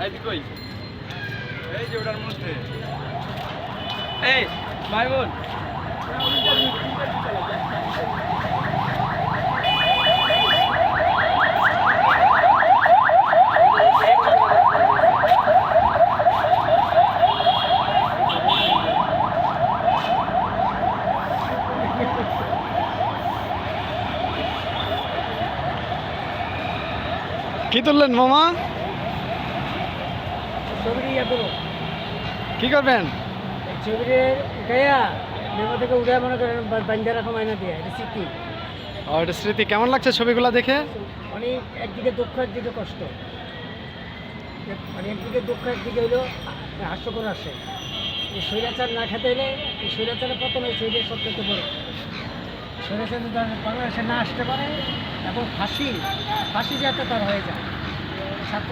এই কই এই যে ওটার মধ্যে। এই ভাই বোন। কি তুললেন মামা? ছবিটি ইয়ে করো কি করবেন? ছবিটি গায়া নেমা থেকে উঠে মনে করেন বান্ধা রাখা মাইনা দিয়ে এটা স্মৃতি। ও এটা স্মৃতি। কেমন লাগছে ছবিগুলো দেখে? মানে একদিকে দুঃখ একদিকে কষ্ট। মানে একদিকে দুঃখ একদিকে হইল হাস্যকর আসে এই স্বৈরাচার না খেতে হলে এই স্বৈরাচারের পতন এই শরীরের সবচেয়ে বড়। স্বৈরাচার যদি বাংলাদেশে না আসতে পারে এবং ফাঁসি ফাঁসি যাতে তার হয়ে যায়।